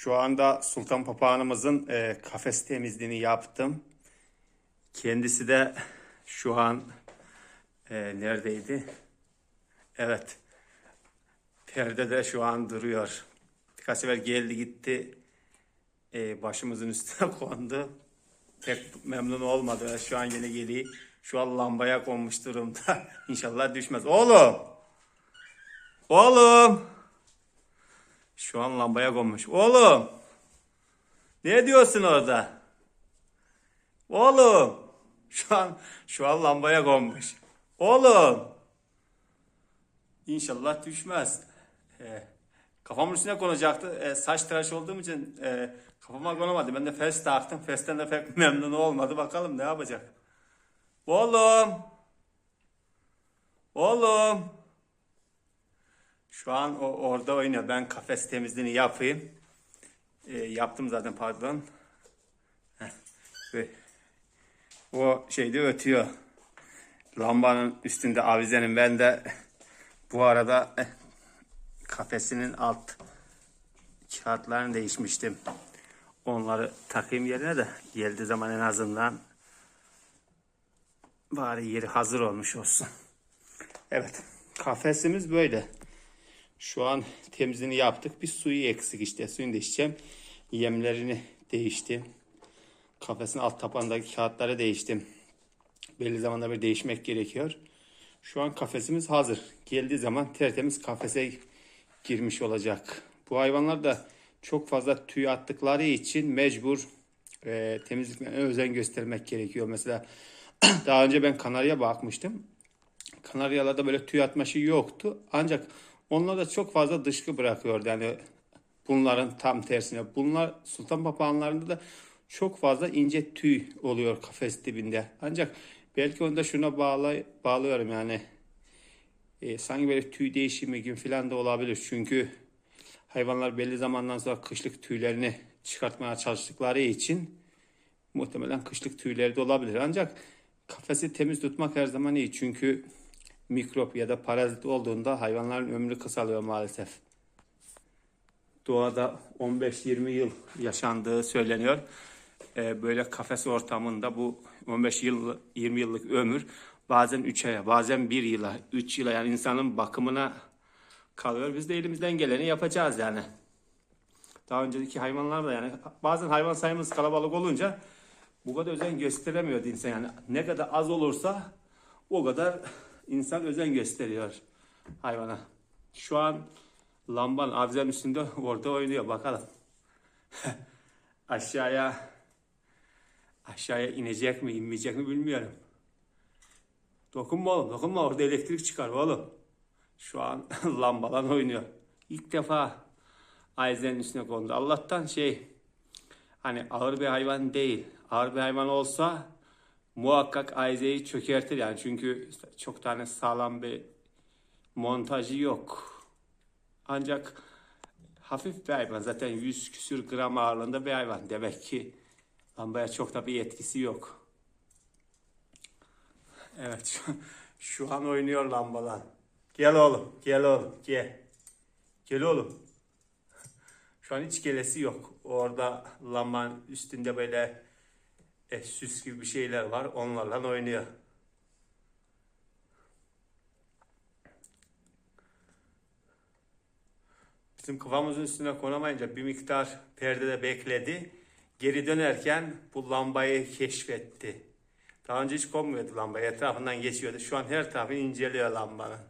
Şu anda Sultan Papağanımızın e, kafes temizliğini yaptım. Kendisi de şu an e, neredeydi? Evet. Perde de şu an duruyor. Birkaç sefer geldi gitti. E, başımızın üstüne kondu. Pek memnun olmadı. Şu an yine geliyor. Şu an lambaya konmuş durumda. İnşallah düşmez. Oğlum! Oğlum! Şu an lambaya konmuş. Oğlum! Ne diyorsun orada? Oğlum! Şu an şu an lambaya konmuş. Oğlum! İnşallah düşmez. Ee, kafamın üstüne konacaktı. Ee, saç tıraş olduğum için e, kafama konamadı. Ben de fes taktım. Festen de pek memnun olmadı. Bakalım ne yapacak. Oğlum! Oğlum! Şu an o orada oynuyor. Ben kafes temizliğini yapayım. Ee, yaptım zaten pardon. O şeyde ötüyor. Lambanın üstünde avizenin ben de bu arada eh, kafesinin alt kağıtlarını değişmiştim. Onları takayım yerine de geldiği zaman en azından bari yeri hazır olmuş olsun. Evet kafesimiz böyle. Şu an temizliğini yaptık. Bir suyu eksik işte. Suyunu değişeceğim. Yemlerini değiştim. Kafesin alt tapandaki kağıtları değiştim. Belli zamanda bir değişmek gerekiyor. Şu an kafesimiz hazır. Geldiği zaman tertemiz kafese girmiş olacak. Bu hayvanlar da çok fazla tüy attıkları için mecbur e, temizliklerine özen göstermek gerekiyor. Mesela daha önce ben kanarya bakmıştım. Kanaryalarda böyle tüy atma şeyi yoktu. Ancak onlar da çok fazla dışkı bırakıyordu. Yani bunların tam tersine. Bunlar sultan papağanlarında da çok fazla ince tüy oluyor kafes dibinde. Ancak belki onu da şuna bağlı, bağlıyorum yani. E, sanki böyle tüy değişimi gibi falan da olabilir. Çünkü hayvanlar belli zamandan sonra kışlık tüylerini çıkartmaya çalıştıkları için muhtemelen kışlık tüyleri de olabilir. Ancak kafesi temiz tutmak her zaman iyi. Çünkü mikrop ya da parazit olduğunda hayvanların ömrü kısalıyor maalesef. Doğada 15-20 yıl yaşandığı söyleniyor. Ee, böyle kafes ortamında bu 15 yıl 20 yıllık ömür bazen 3 aya, bazen 1 yıla, 3 yıla yani insanın bakımına kalıyor. Biz de elimizden geleni yapacağız yani. Daha önceki hayvanlar da yani bazen hayvan sayımız kalabalık olunca bu kadar özen gösteremiyordu insan yani ne kadar az olursa o kadar insan özen gösteriyor hayvana. Şu an lamban avizenin üstünde orada oynuyor bakalım. aşağıya aşağıya inecek mi inmeyecek mi bilmiyorum. Dokunma oğlum dokunma orada elektrik çıkar oğlum. Şu an lambalan oynuyor. İlk defa avizenin üstüne kondu. Allah'tan şey hani ağır bir hayvan değil. Ağır bir hayvan olsa muhakkak Ayze'yi çökertir yani çünkü çok tane sağlam bir montajı yok. Ancak hafif bir hayvan zaten 100 küsür gram ağırlığında bir hayvan. Demek ki lambaya çok da bir etkisi yok. Evet şu, şu an oynuyor lambalar. Gel oğlum gel oğlum gel. Gel oğlum. Şu an hiç gelesi yok. Orada lambanın üstünde böyle e, süs gibi bir şeyler var. Onlarla oynuyor. Bizim kafamızın üstüne konamayınca bir miktar perdede bekledi. Geri dönerken bu lambayı keşfetti. Daha önce hiç konmuyordu lambaya. Etrafından geçiyordu. Şu an her tarafını inceliyor lambanın.